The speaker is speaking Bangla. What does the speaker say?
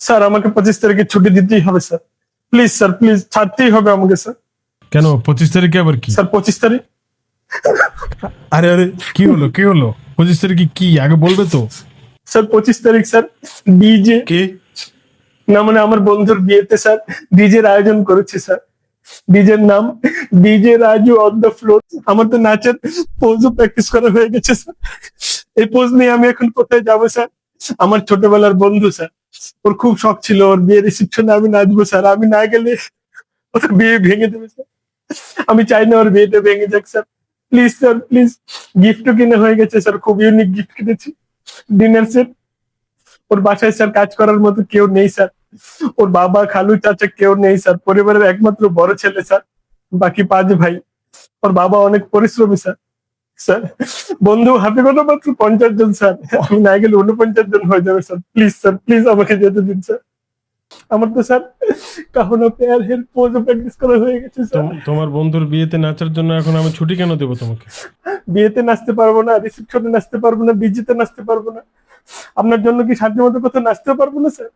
স্যার আমাকে পঁচিশ তারিখে ছুটি দিতেই হবে স্যার। প্লিজ স্যার প্লিজ ছাড়তেই হবে আমাকে স্যার। কেন? পঁচিশ তারিখে আবার কি? স্যার পঁচিশ তারিখ। আরে আরে কি হলো কি হলো? পঁচিশ তারিখে কি? আগে বলবে তো। স্যার পঁচিশ তারিখ স্যার ডিজে। কে? না মানে আমার বন্ধুর বিয়েতে স্যার ডিজের আয়োজন করেছে স্যার। ডিজের নাম DJ Raju on the floor আমার তো নাচের পোজও প্র্যাকটিস করা হয়ে গেছে স্যার। এই পোজ নিয়ে আমি এখন কোথায় যাব স্যার? আমার ছোটবেলার বন্ধু স্যার। ওর খুব শখ ছিল, ওর বিয়ে রিসেপশনে আমি নাচবো স্যার, আমি না গেলে ওর বিয়ে ভেঙে দেবে স্যার। আমি চাই না ওর বিয়েটা ভেঙে যাক স্যার। প্লিজ স্যার প্লিজ গিফটও কিনে হয়ে গেছে স্যার, খুব ইউনিক গিফট কিনেছি। ডিনার সেট ওর বাসায় স্যার কাজ করার মতো কেউ নেই স্যার। ওর বাবা, খালু, চাচা কেউ নেই স্যার, পরিবারের একমাত্র বড় ছেলে স্যার, বাকি পাঁচ ভাই। ওর বাবা অনেক পরিশ্রমী স্যার। স্যার বন্ধু হাতে গোনা মাত্র পঞ্চাশ জন স্যার। আমি না গেলে উনপঞ্চাশ জন হয়ে যাবে স্যার। প্লিজ স্যার প্লিজ আমাকে যেতে দিন স্যার। আমার তো sir Kaho Naa Pyaar Hai pose practice করা হয়ে গেছে স্যার। তোমার বন্ধুর বিয়েতে নাচার জন্য এখন আমি ছুটি কেন দেবো তোমাকে? বিয়েতে নাচতে পারব না রিসেপশনে নাচতে পারব না বিজিতে নাচতে পারব না। আপনার জন্য কি সাধ্য মতো কোথাও নাচতে পারব না স্যার?